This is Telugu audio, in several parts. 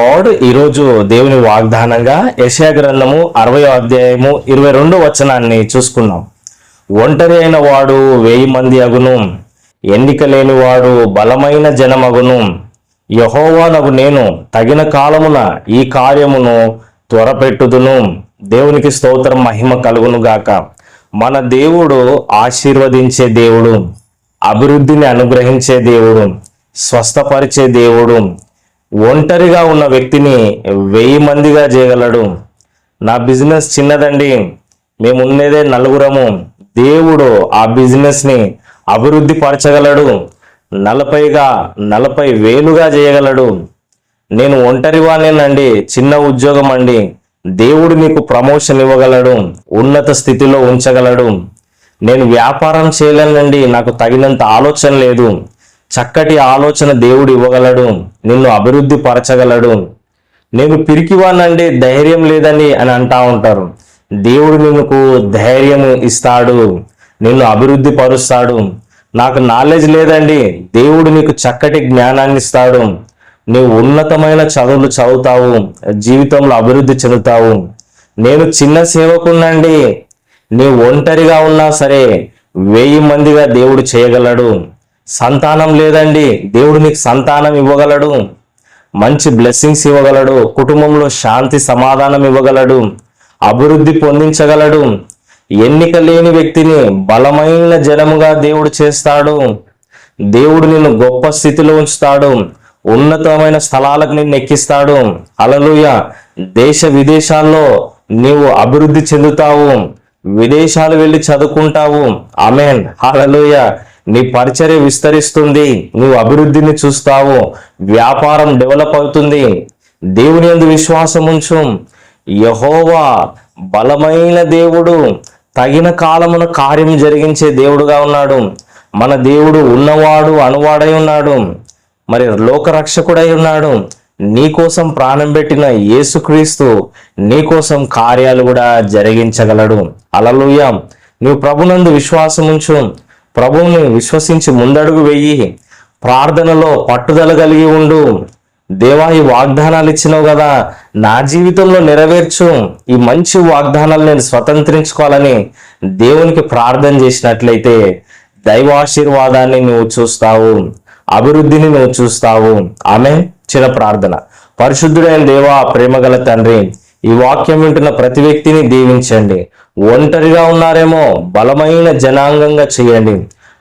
గాడ్ ఈరోజు దేవుని వాగ్దానంగా యశా గ్రంథము అరవై అధ్యాయము ఇరవై రెండు వచనాన్ని చూసుకున్నాం. ఒంటరి అయిన వాడు వెయ్యి మంది అగును. ఎన్నిక లేని వాడు బలమైన జనమగును. యహోవానగు నేను తగిన కాలమున ఈ కార్యమును త్వరపెట్టుదును. దేవునికి స్తోత్రం మహిమ కలుగును గాక. మన దేవుడు ఆశీర్వదించే దేవుడు. అభివృద్ధిని అనుగ్రహించే దేవుడు. స్వస్థపరిచే దేవుడు. ఒంటరిగా ఉన్న వ్యక్తిని వెయ్యి మందిగా చేయగలడు. నా బిజినెస్ చిన్నదండి. మేము ఉండేదే నలుగురము. దేవుడు ఆ బిజినెస్ని అభివృద్ధి పరచగలడు. నలభైగా నలభై వేలుగా చేయగలడు. నేను ఒంటరి వాణ్ణేనండి చిన్న ఉద్యోగం అండి దేవుడు నీకు ప్రమోషన్ ఇవ్వగలడు. ఉన్నత స్థితిలో ఉంచగలడు. నేను వ్యాపారం చేయలేనండి. నాకు తగినంత ఆలోచన లేదు. చక్కటి ఆలోచన దేవుడు ఇవ్వగలడు నిన్ను అభివృద్ధి పరచగలడు. నేను పిరికివానండి ధైర్యం లేదని అని అంటా ఉంటారు. దేవుడు నీకు ధైర్యం ఇస్తాడు నిన్ను అభివృద్ధి పరుస్తాడు. నాకు నాలెడ్జ్ లేదండి దేవుడు నీకు చక్కటి జ్ఞానాన్ని ఇస్తాడు. నీవు ఉన్నతమైన చదువులు చదువుతావు జీవితంలో అభివృద్ధి చెందుతావు. నేను చిన్న సేవకున్నండి నీ ఒంటరిగా ఉన్నా సరే వెయ్యి మందిగా దేవుడు చేయగలడు. సంతానం లేదండి. దేవుడు మీకు సంతానం ఇవ్వగలడు. మంచి బ్లెస్సింగ్స్ ఇవ్వగలడు. కుటుంబంలో శాంతి సమాధానం ఇవ్వగలడు. అభివృద్ధి పొందించగలడు. ఎన్నిక లేని వ్యక్తిని బలమైన జనముగా దేవుడు చేస్తాడు. దేవుడు నిన్ను గొప్ప స్థితిలో ఉంచుతాడు. ఉన్నతమైన స్థలాలకు నిన్ను ఎక్కిస్తాడు. అలలుయ దేశ విదేశాల్లో నీవు అభివృద్ధి చెందుతావు. విదేశాలు వెళ్ళి చదువుకుంటావు. అమెన్ అలలుయ నీ పరిచర్య విస్తరిస్తుంది నువ్వు అభివృద్ధిని చూస్తావు వ్యాపారం డెవలప్ అవుతుంది. దేవుని ఎందు విశ్వాసం ఉంచు. యహోవా బలమైన దేవుడు తగిన కాలమున కార్యం జరిగించే దేవుడుగా ఉన్నాడు. మన దేవుడు ఉన్నవాడు అనువాడై ఉన్నాడు. మరి లోకరక్షకుడై ఉన్నాడు. నీకోసం ప్రాణం పెట్టిన యేసుక్రీస్తు నీకోసం కార్యాలు కూడా జరిగించగలడు. అలలుయ నువ్వు ప్రభునందు విశ్వాసం ఉంచు. ప్రభువుని విశ్వసించి ముందడుగు వెయ్యి ప్రార్థనలో పట్టుదల కలిగి ఉండు. దేవా ఈ వాగ్దానాలు ఇచ్చినావు కదా. నా జీవితంలో నెరవేర్చు. ఈ మంచి వాగ్దానాలు నేను స్వతంత్రించుకోవాలని దేవునికి ప్రార్థన చేసినట్లయితే దైవాశీర్వాదాన్ని నువ్వు చూస్తావు. అభివృద్ధిని నువ్వు చూస్తావు. ఆమె చిన్న ప్రార్థన. పరిశుద్ధుడైన దేవా ప్రేమగల తండ్రి ఈ వాక్యం వింటున్న ప్రతి వ్యక్తిని దీవించండి. ఒంటరిగా ఉన్నారేమో బలమైన జనాంగంగా చేయండి.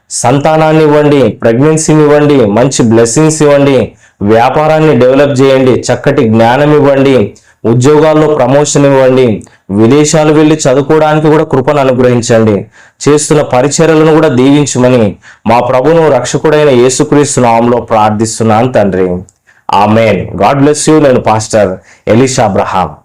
సంతానాన్ని ఇవ్వండి ప్రెగ్నెన్సీని ఇవ్వండి మంచి బ్లెస్సింగ్స్ ఇవ్వండి వ్యాపారాన్ని డెవలప్ చేయండి చక్కటి జ్ఞానం ఇవ్వండి ఉద్యోగాల్లో ప్రమోషన్ ఇవ్వండి విదేశాలు వెళ్ళి చదువుకోవడానికి కూడా కృపను అనుగ్రహించండి. చేస్తున్న పరిచర్యలను కూడా దీవించమని మా ప్రభును రక్షకుడైన యేసుక్రీస్తు నామంలో ప్రార్థిస్తున్నాను తండ్రి. ఆమెన్. God bless you. నేను పాస్టర్ ఎలిషా అబ్రహాం.